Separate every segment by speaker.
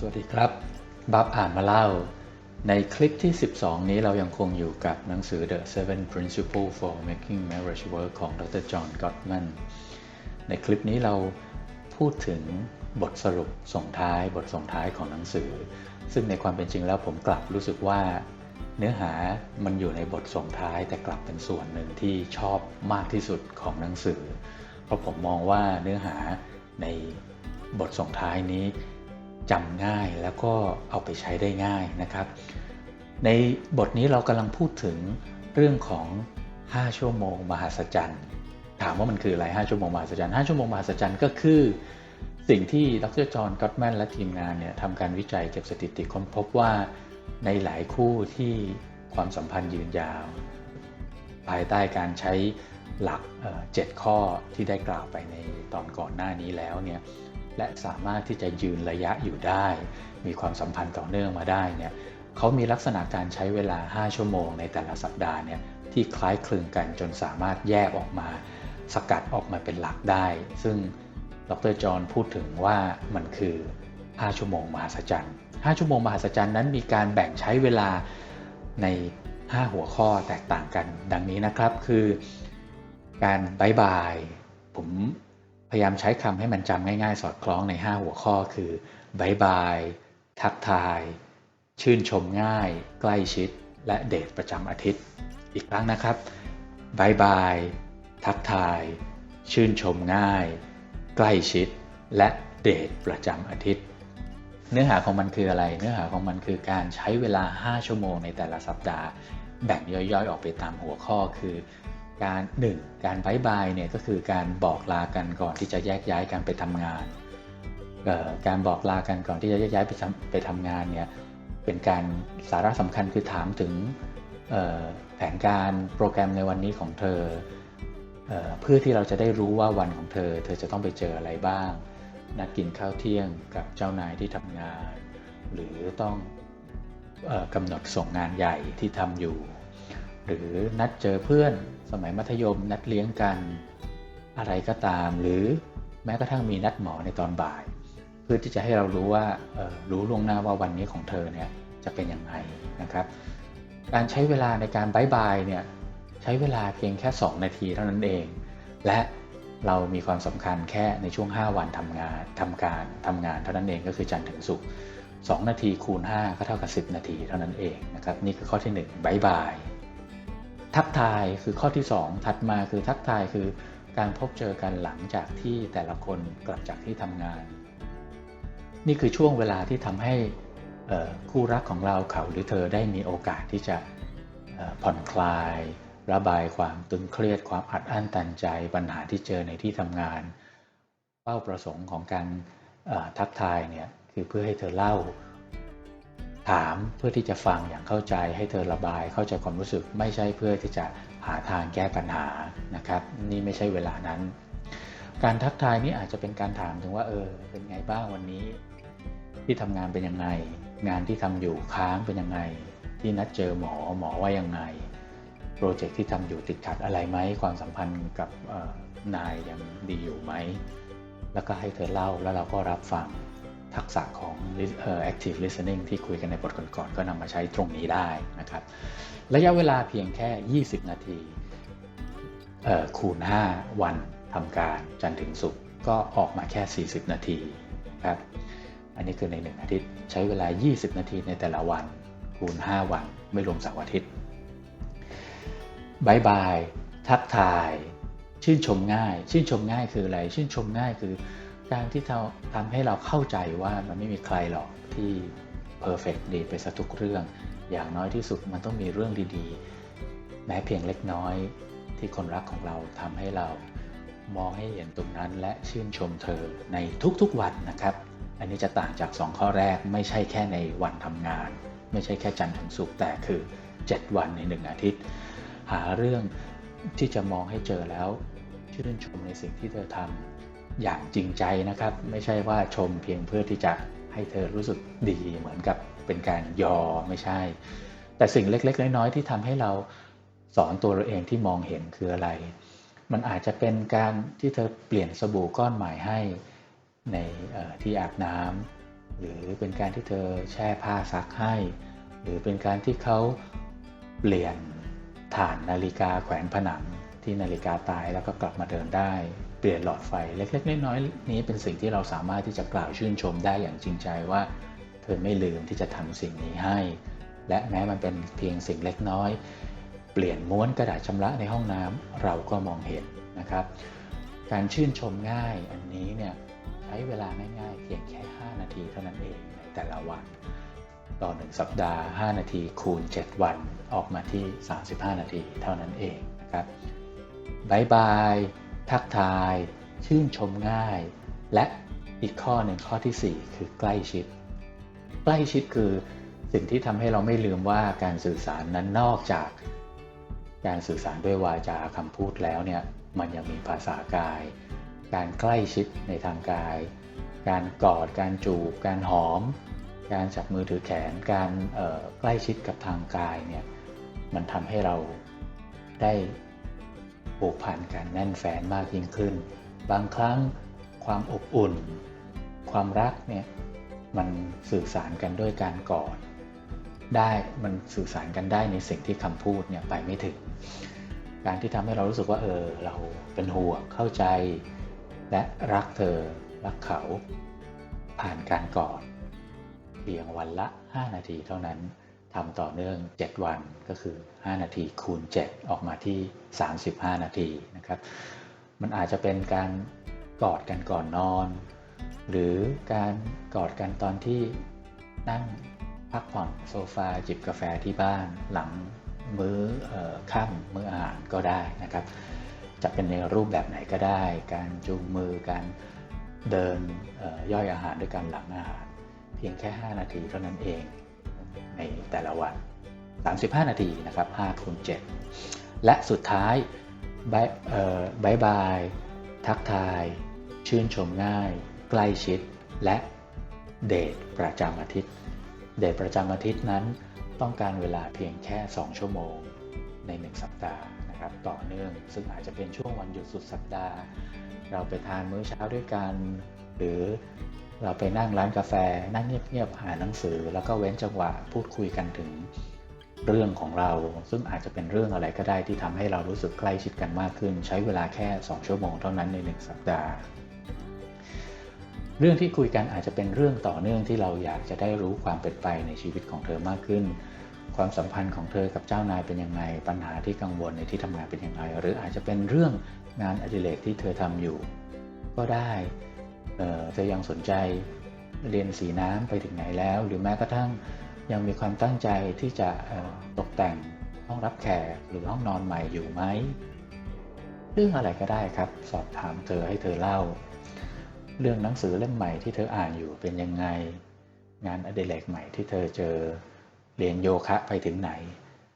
Speaker 1: สวัสดีครับ บับอ่านมาเล่า ในคลิปที่ 12 นี้เรายังคงอยู่กับหนังสือ The Seven Principles for Making Marriage Work ของดรจอห์นก็อตแมนในคลิปนี้เราพูดถึงบทสรุปส่งท้าย บทส่งท้ายของหนังสือ ซึ่งในความเป็นจริงแล้วผมกลับรู้สึกว่า เนื้อหามันอยู่ในบทส่งท้าย แต่กลับเป็นส่วนหนึ่งที่ชอบมากที่สุดของหนังสือ เพราะผมมองว่าเนื้อหาในบทส่งท้ายนี้ จำง่ายแล้วก็เอาไปใช้ได้ง่ายนะครับ ในบทนี้เรากำลังพูดถึงเรื่องของ 5 ชั่วโมงมหัศจรรย์ ถามว่ามันคืออะไร 5 ชั่วโมงมหัศจรรย์ 5 ชั่วโมงมหัศจรรย์ก็คือ สิ่งที่ดรจอห์นก็ตแมนและทีมงานเนี่ยทำการวิจัยเก็บสถิติค้นพบว่าในหลายคู่ที่ความสัมพันธ์ยืนยาว ภายใต้การใช้หลักเจ็ดข้อที่ได้กล่าวไปในตอนก่อนหน้านี้แล้วเนี่ย และสามารถที่จะยืนระยะอยู่ได้ มีความสัมพันธ์ต่อเนื่องมาได้เนี่ยเขามีลักษณะการใช้เวลา 5 ชั่วโมงในแต่ละสัปดาห์เนี่ยที่คล้ายคลึงกันจนสามารถแยกออกมา สกัดออกมาเป็นหลักได้ ซึ่งดรจอห์นพูดถึงว่ามันคือ 5 ชั่วโมงมหัศจรรย์ 5 ชั่วโมงมหัศจรรย์นั้นมีการแบ่งใช้เวลาใน 5 หัวข้อแตกต่างกัน ดังนี้นะครับคือ การบายบาย ผม ยายามใช้คำให้มันจำง่ายๆ สอดคล้องใน 5 หัวข้อคือบายบาย ทักทาย ชื่นชมง่าย ใกล้ชิด และเดทประจำอาทิตย์ อีกครั้งนะครับบายบาย ทักทาย ชื่นชมง่าย ใกล้ชิด และเดทประจำอาทิตย์ เนื้อหาของมันคืออะไร เนื้อหาของมันคือการใช้เวลา 5 ชั่วโมงในแต่ละสัปดาห์ แบ่งย่อยๆ ออกไปตามหัวข้อคือ การหนึ่งการบายบายเนี่ยก็คือการบอกลากันก่อนที่จะแยกย้ายกันไปทำงาน การบอกลากันก่อนที่จะแยกย้ายไปไปทำงานเนี่ยเป็นการสาระสำคัญคือถามถึงแผนการโปรแกรมในวันนี้ของเธอเอเพื่อที่เราจะได้รู้ว่าวันของเธอ เธอจะต้องไปเจออะไรบ้าง นัดกินข้าวเที่ยงกับเจ้านายที่ทำงาน หรือต้องออกำหนดส่งงานใหญ่ที่ทำอยู่ หรือนัดเจอเพื่อนสมัยมัธยมนัดเลี้ยงกัน อะไรก็ตาม หรือแม้กระทั่งมีนัดหมอในตอนบ่าย เพื่อที่จะให้เรารู้ว่ารู้ล่วงหน้าว่าวันนี้ของเธอเนี่ยจะเป็นยังไงนะครับ การใช้เวลาในการบายบายเนี่ยใช้เวลาเพียงแค่ 2 นาทีเท่านั้นเอง และเรามีความสำคัญแค่ในช่วง 5 วันทำงานทำการทำงานเท่านั้นเองก็คือจันทร์ถึงศุกร์2นาทีคูณ 5 ก็เท่ากับ 10 นาทีเท่านั้นเองนะครับนี่คือข้อที่1บายบาย ทักทายคือข้อที่ 2 ถัดมาคือทักทายคือการพบเจอกันหลังจากที่แต่ละคนกลับจากที่ทำงาน นี่คือช่วงเวลาที่ทำให้คู่รักของเราเขาหรือเธอได้มีโอกาสที่จะผ่อนคลาย ระบายความตึงเครียดความอัดอั้นตันใจปัญหาที่เจอในที่ทำงาน เป้าประสงค์ของการทักทายเนี่ยคือเพื่อให้เธอเล่า ถามเพื่อที่จะฟังอย่างเข้าใจให้เธอระบายเข้าใจความรู้สึกไม่ใช่เพื่อที่จะหาทางแก้ปัญหานะครับ นี่ไม่ใช่เวลานั้น การทักทายนี้อาจจะเป็นการถามถึงว่าเออเป็นไงบ้างวันนี้ ที่ทำงานเป็นยังไง งานที่ทำอยู่ค้างเป็นยังไง ที่นัดเจอหมอหมอว่ายังไงโปรเจกต์ที่ทำอยู่ติดขัดอะไรไหมความสัมพันธ์กับนายยังดีอยู่ไหมแล้วก็ให้เธอเล่าแล้วเราก็รับฟัง ทักษะของ active listening ที่คุยกันในบทก่อนๆก็นำมาใช้ตรงนี้ได้นะครับ ระยะเวลาเพียงแค่ 20 นาทีคูณ 5 วันทำการจันทร์ถึงศุกร์ก็ออกมาแค่ 40 นาทีครับอันนี้คือใน 1 อาทิตย์ใช้เวลา 20 นาทีในแต่ละวัน คูณ 5 วันไม่รวมเสาร์อาทิตย์บายบาย ทักทาย ชื่นชมง่าย ชื่นชมง่ายคืออะไร ชื่นชมง่ายคือ การที่เราทำให้เราเข้าใจว่ามันไม่มีใครหรอกที่เพอร์เฟกดีไปซะทุกเรื่อง อย่างน้อยที่สุดมันต้องมีเรื่องดีๆ แม้เพียงเล็กน้อยที่คนรักของเราทำให้เรามองให้เห็นตรงนั้นและชื่นชมเธอในทุกๆวันนะครับ อันนี้จะต่างจาก 2 ข้อแรกไม่ใช่แค่ในวันทำงาน ไม่ใช่แค่จันทร์ถึงศุกร์แต่คือ 7 วันใน 1 อาทิตย์ หาเรื่องที่จะมองให้เจอแล้ว ชื่นชมในสิ่งที่เธอทำ อย่างจริงใจนะครับ ไม่ใช่ว่าชมเพียงเพื่อที่จะให้เธอรู้สึกดีเหมือนกับเป็นการยอไม่ใช่ แต่สิ่งเล็ก ๆ น้อยๆที่ทำให้เราสอนตัวเราเองที่มองเห็นคืออะไร มันอาจจะเป็นการที่เธอเปลี่ยนสบู่ก้อนใหม่ให้ในที่อาบน้หรือเป็นการที่เธอแช่ผ้าซักให้ หรือเป็นการที่เขาเปลี่ยนฐานนาฬิกาแขวนผนังที่นาฬิกาตายแล้วก็กลับมาเดินได้ ลี่ยนหลอดไฟเล็กๆน้อยๆนี้เป็นสิ่งที่เราสามารถที่จะกล่าวชื่นชมได้อย่างจริงใจว่า เธอไม่ลืมที่จะทำสิ่งนี้ให้ และแม้มันเป็นเพียงสิ่งเล็กน้อย เปลี่ยนม้วนกระดาษชำระในห้องน้ำเราก็มองเห็นนะครับ การชื่นชมง่ายอันนี้เนี่ยใช้เวลาง่ายๆเพียงแค่ 5 นาทีเท่านั้นเองในแต่ละวัน ต่อ 1 สัปดาห์ 5 นาทีคูณ 7 วันออกมาที่ 35 นาทีเท่านั้นเองนะครับบายบาย ทักทาย ชื่นชมง่าย และอีกข้อหนึ่งข้อทีสี่ 4 คือใกล้ชิด ใกล้ชิดคือสิ่งที่ทำให้เราไม่ลืมว่าการสื่อสารนั้นนอกจาก การสื่อสารด้วยวาจาคำพูดแล้วเนี่ยมันยังมีภาษากาย การใกล้ชิดในทางกาย การกอด การจูบ การหอม การจับมือถือแขน การใกล้ชิดกับทางกายเนี่ยมันทำให้เราได้ ผูกพันกันแน่นแฟนมากยิ่งขึ้น บางครั้งความอบอุ่น ความรักเนี่ยมันสื่อสารกันด้วยการกอดได้มันสื่อสารกันได้ในสิ่งที่คำพูดเนี่ยไปไม่ถึง การที่ทำให้เรารู้สึกว่าเออเราเป็นห่วงเข้าใจ และรักเธอรักเขา ผ่านการกอดเพียงวันละ 5 นาทีเท่านั้น ทำต่อเนื่อง 7 วันก็คือ 5 นาทีคูณ 7 ออกมาที่ 35 นาทีนะครับ มันอาจจะเป็นการกอดกันก่อนนอน หรือการกอดกันตอนที่นั่งพักผ่อนโซฟาจิบกาแฟที่บ้านหลังมื้อเอค่ำมื้ออาหารก็ได้นะครับ จะเป็นในรูปแบบไหนก็ได้ การจูงมือการเดินย่อยอาหารด้วยกันหลังอาหาร เพียงแค่ 5 นาทีเท่านั้นเอง ในแต่ละวัน 35 นาทีนะครับ5คูณ7และสุดท้ายบายบายบายทักทาย ชื่นชมง่าย ใกล้ชิด และเดทประจำอาทิตย์ เดทประจำอาทิตย์นั้นต้องการเวลาเพียงแค่ 2 ชั่วโมงใน 1 สัปดาห์นะครับต่อเนื่อง ซึ่งอาจจะเป็นช่วงวันหยุดสุดสัปดาห์ เราไปทานมื้อเช้าด้วยกัน หรือ เราไปนั่งร้านกาแฟ นั่งเงียบๆอ่านหนังสือ แล้วก็เว้นจังหวะพูดคุยกันถึงเรื่องของเรา ซึ่งอาจจะเป็นเรื่องอะไรก็ได้ที่ทำให้เรารู้สึกใกล้ชิดกันมากขึ้น ใช้เวลาแค่ 2 ชั่วโมงเท่านั้นใน 1 สัปดาห์ เรื่องที่คุยกันอาจจะเป็นเรื่องต่อเนื่องที่เราอยากจะได้รู้ความเป็นไปในชีวิตของเธอมากขึ้น ความสัมพันธ์ของเธอกับเจ้านายเป็นยังไง ปัญหาที่กังวลในที่ทำงานเป็นยังไง หรืออาจจะเป็นเรื่องงานอดิเรกที่เธอทำอยู่ ก็ได้ เอ่อเธอยังสนใจเรียนสีน้ำไปถึงไหนแล้ว หรือแม้กระทั่งยังมีความตั้งใจที่จะตกแต่งห้องรับแขกหรือห้องนอนใหม่อยู่ไหมเรื่องอะไรก็ได้ครับ สอบถามเธอให้เธอเล่า เรื่องหนังสือเล่มใหม่ที่เธออ่านอยู่เป็นยังไง งานอดิเรกใหม่ที่เธอเจอเรียนโยคะไปถึงไหน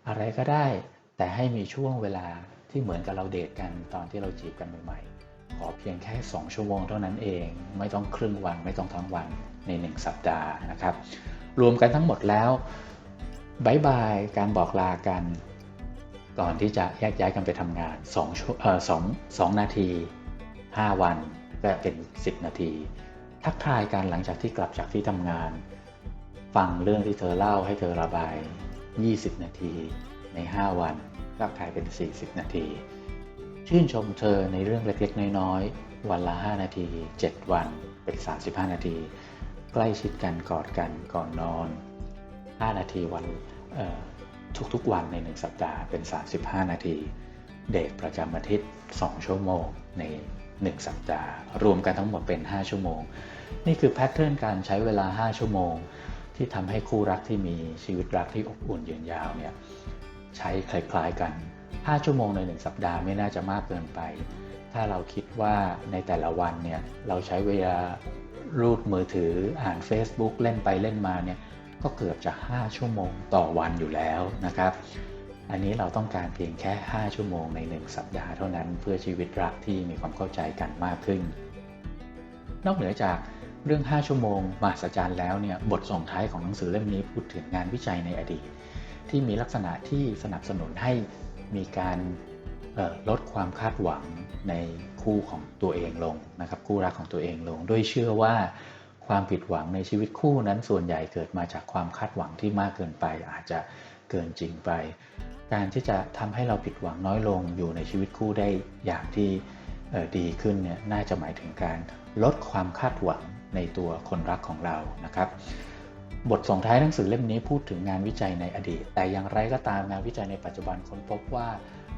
Speaker 1: อะไรก็ได้แต่ให้มีช่วงเวลาที่เหมือนกับเราเดทกันตอนที่เราจีบกันใหม่ๆ ขอเพียงแค่ 2 ชั่วโมงเท่านั้นเอง ไม่ต้องครึ่งวันไม่ต้องทั้งวันใน 1 สัปดาห์นะครับ รวมกันทั้งหมดแล้วบายบายการบอกลากัน ก่อนที่จะแยกย้ายกันไปทำงาน2ชั่วเอ่อสองสองนาที 5 วันก็เป็น 10 นาที ทักทายกันหลังจากที่กลับจากที่ทำงาน ฟังเรื่องที่เธอเล่าให้เธอระบาย 20 นาทีใน 5 วันก็กลายเป็น 40 นาที ชื่นชมเธอในเรื่องเล็กๆ น้อยๆ วันละ 5 นาที 7 วัน เป็น 35 นาที ใกล้ชิดกันกอดกันก่อนนอน 5 นาทีวันทุกๆ วันใน 1 สัปดาห์เป็น 35 นาที เดทประจำอาทิตย์ 2 ชั่วโมงใน 1 สัปดาห์ รวมกันทั้งหมดเป็น 5 ชั่วโมง นี่คือแพทเทิร์นการใช้เวลา 5 ชั่วโมง ที่ทำให้คู่รักที่มีชีวิตรักที่อบอุ่นยืนยาวเนี่ยใช้คล้ายๆกัน 5 ชั่วโมงใน 1 สัปดาห์ไม่น่าจะมากเกินไป ถ้าเราคิดว่าในแต่ละวันเนี่ยเราใช้เวลารูดมือถืออ่าน Facebook เล่นไปเล่นมาเนี่ยก็เกือบจะ 5 ชั่วโมงต่อวันอยู่แล้วนะครับ อันนี้เราต้องการเพียงแค่ 5 ชั่วโมงใน 1 สัปดาห์เท่านั้น เพื่อชีวิตรักที่มีความเข้าใจกันมากขึ้น นอกเหนือจากเรื่อง 5 ชั่วโมงมหัศจรรย์แล้วเนี่ยบทส่งท้ายของหนังสือเล่มนี้พูดถึงงานวิจัยในอดีต ที่มีลักษณะที่สนับสนุนให้ มีการลดความคาดหวังในคู่ของตัวเองลงนะครับคู่รักของตัวเองลง ด้วยเชื่อว่าความผิดหวังในชีวิตคู่นั้นส่วนใหญ่เกิดมาจากความคาดหวังที่มากเกินไป อาจจะเกินจริงไป การที่จะทำให้เราผิดหวังน้อยลงอยู่ในชีวิตคู่ได้อย่างที่ดีขึ้นเนี่ยน่าจะหมายถึงการลดความคาดหวังในตัวคนรักของเรานะครับ บทส่งท้ายหนังสือเล่มนี้พูดถึงงานวิจัยในอดีต แต่อย่างไรก็ตามงานวิจัยในปัจจุบันค้นพบว่า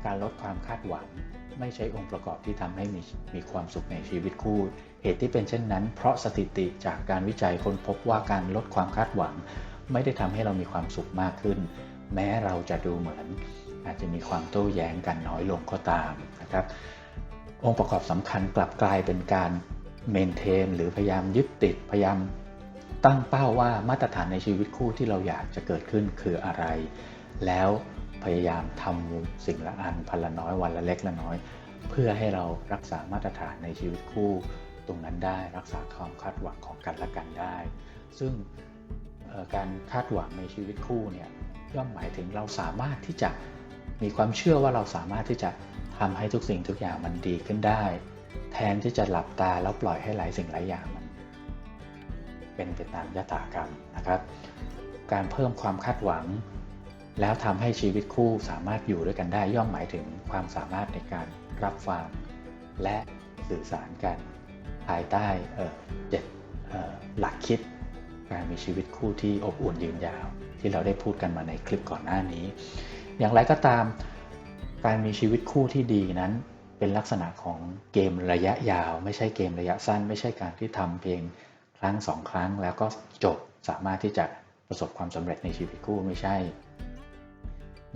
Speaker 1: การลดความคาดหวัง ไม่ใช่องค์ประกอบที่ทำให้มีมีความสุขในชีวิตคู่ เหตุที่เป็นเช่นนั้น เพราะสถิติจากการวิจัยค้นพบว่าการลดความคาดหวัง ไม่ได้ทำให้เรามีความสุขมากขึ้น แม้เราจะดูเหมือน อาจจะมีความโต้แย้งกันน้อยลงก็ตามนะครับองค์ประกอบสำคัญกลับกลายเป็นการเมนเทนหรือพยายามยึดติดพยายาม ตั้งเป้าว่ามาตรฐานในชีวิตคู่ที่เราอยากจะเกิดขึ้นคืออะไร แล้วพยายามทำสิ่งละอันพันละน้อยวันละเล็กละน้อย เพื่อให้เรารักษามาตรฐานในชีวิตคู่ ตรงนั้นได้รักษาความคาดหวังของกันและกันได้ ซึ่งการคาดหวังในชีวิตคู่เนี่ยย่อมหมายถึงเราสามารถที่จะมีความเชื่อว่าเราสามารถที่จะทำให้ทุกสิ่งทุกอย่างมันดีขึ้นได้ แทนที่จะหลับตาแล้วปล่อยให้หลายสิ่งหลายอย่างมัน เป็นไปตามยถากรรมนะครับ การเพิ่มความคาดหวัง แล้วทำให้ชีวิตคู่สามารถอยู่ด้วยกันได้ย่อมหมายถึงความสามารถในการรับฟัง และสื่อสารกัน ภายใต้เจ็ดหลักคิด การมีชีวิตคู่ที่อบอุ่นยืนยาว ที่เราได้พูดกันมาในคลิปก่อนหน้านี้ อย่างไรก็ตาม การมีชีวิตคู่ที่ดีนั้นเป็นลักษณะของเกมระยะยาว ไม่ใช่เกมระยะสั้น ไม่ใช่การที่ทำเพียง ครั้งสองครั้งแล้วก็จบสามารถที่จะประสบความสำเร็จในชีวิตคู่ไม่ใช่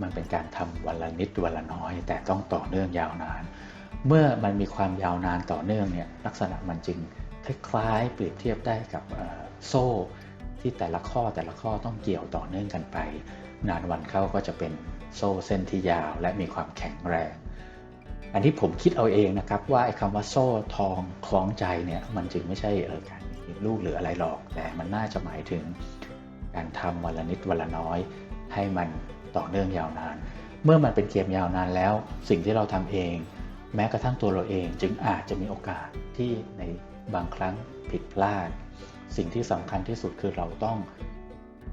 Speaker 1: มันเป็นการทำวันละนิดวันละน้อย แต่ต้องต่อเนื่องยาวนาน เมื่อมันมีความยาวนานต่อเนื่องเนี่ยลักษณะมันจึงคล้ายๆเปรียบเทียบได้กับโซ่ที่แต่ละข้อแต่ละข้อต้องเกี่ยวต่อเนื่องกันไป นานวันเข้าก็จะเป็นโซ่เส้นที่ยาวและมีความแข็งแรง อันที่ผมคิดเอาเองนะครับว่าไอ้คำว่าโซ่ทองคล้องใจเนี่ยมันจึงไม่ใช่เออการ ลูกหรืออะไรหรอก แต่มันน่าจะหมายถึง การทำวันละนิดวันละน้อย ให้มันต่อเนื่องยาวนาน เมื่อมันเป็นเกมยาวนานแล้ว สิ่งที่เราทำเอง แม้กระทั่งตัวเราเองจึงอาจจะมีโอกาสที่ในบางครั้งผิดพลาด สิ่งที่สำคัญที่สุดคือเราต้อง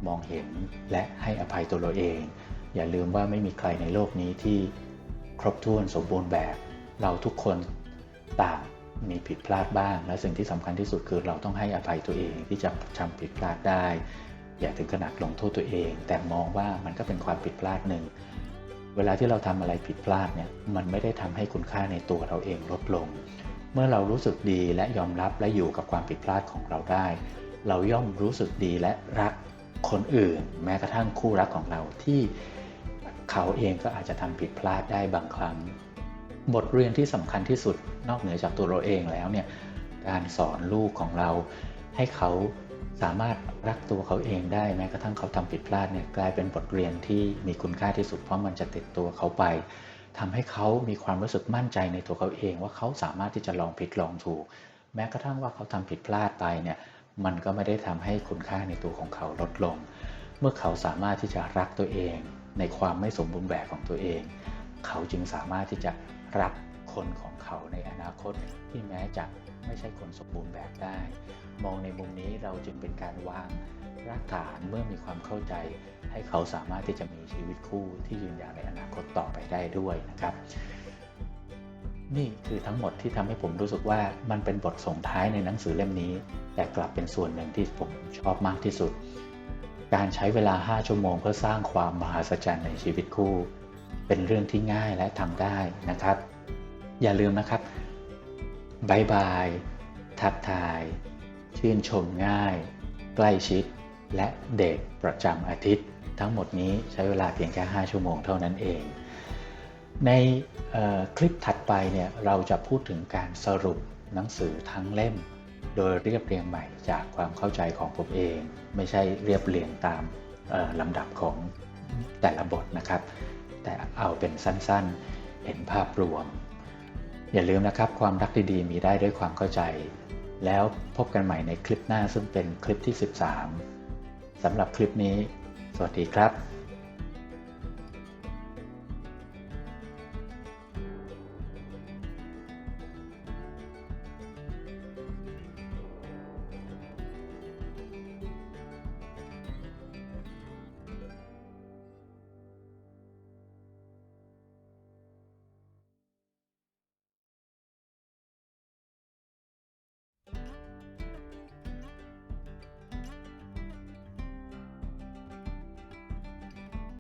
Speaker 1: มองเห็นและให้อภัยตัวเราเอง อย่าลืมว่าไม่มีใครในโลกนี้ที่ครบถ้วนสมบูรณ์แบบ เราทุกคนต่าง มีผิดพลาดบ้าง และสิ่งที่สำคัญที่สุดคือเราต้องให้อภัยตัวเองที่จะทำผิดพลาดได้ อย่าถึงขนาดลงโทษตัวเอง แต่มองว่ามันก็เป็นความผิดพลาดหนึ่ง เวลาที่เราทำอะไรผิดพลาดเนี่ยมันไม่ได้ทำให้คุณค่าในตัวเราเองลดลง เมื่อเรารู้สึกดีและยอมรับและอยู่กับความผิดพลาดของเราได้ เราย่อมรู้สึกดีและรักคนอื่น แม้กระทั่งคู่รักของเราที่เขาเองก็อาจจะทำผิดพลาดได้บางครั้ง บทเรียนที่สำคัญที่สุดนอกเหนือจากตัวเราเองแล้วเนี่ยการสอนลูกของเรา ให้เขาสามารถรักตัวเขาเองได้แม้กระทั่งเขาทำผิดพลาดเนี่ยกลายเป็นบทเรียนที่มีคุณค่าที่สุดเพราะมันจะติดตัวเขาไปทำให้เขามีความรู้สึกมั่นใจในตัวเขาเอง ว่าเขาสามารถที่จะลองผิดลองถูก แม้กระทั่งว่าเขาทำผิดพลาดไปเนี่ยมันก็ไม่ได้ทำให้คุณค่าในตัวของเขาลดลง เมื่อเขาสามารถที่จะรักตัวเอง ในความไม่สมบูรณ์แบบของตัวเอง เขาจึงสามารถที่จะ รักคนของเขาในอนาคตที่แม้จะไม่ใช่คนสมบูรณ์แบบได้ มองในมุมนี้เราจึงเป็นการวางรากฐานเมื่อมีความเข้าใจ ให้เขาสามารถที่จะมีชีวิตคู่ที่ยืนยาวในอนาคตต่อไปได้ด้วยนะครับ นี่คือทั้งหมดที่ทำให้ผมรู้สึกว่ามันเป็นบทส่งท้ายในหนังสือเล่มนี้ แต่กลับเป็นส่วนหนึ่งที่ผมชอบมากที่สุด การใช้เวลา 5 ชั่วโมงเพื่อสร้างความมหัศจรรย์ในชีวิตคู่ เป็นเรื่องที่ง่ายและทำได้นะครับ อย่าลืมนะครับบายบาย ทักทาย ชื่นชมง่าย ใกล้ชิด และเดทประจำอาทิตย์ ทั้งหมดนี้ใช้เวลาเพียงแค่ 5 ชั่วโมงเท่านั้นเอง ในคลิปถัดไปเนี่ยเราจะพูดถึงการสรุปหนังสือทั้งเล่ม โดยเรียบเรียงใหม่จากความเข้าใจของผมเอง ไม่ใช่เรียบเรียงตามลำดับของแต่ละบทนะครับ แต่เอาเป็นสั้นๆ เห็นภาพรวม อย่าลืมนะครับความรักดีๆ มีได้ด้วยความเข้าใจ แล้วพบกันใหม่ในคลิปหน้าซึ่งเป็นคลิปที่ 13สำหรับคลิปนี้ สวัสดีครับ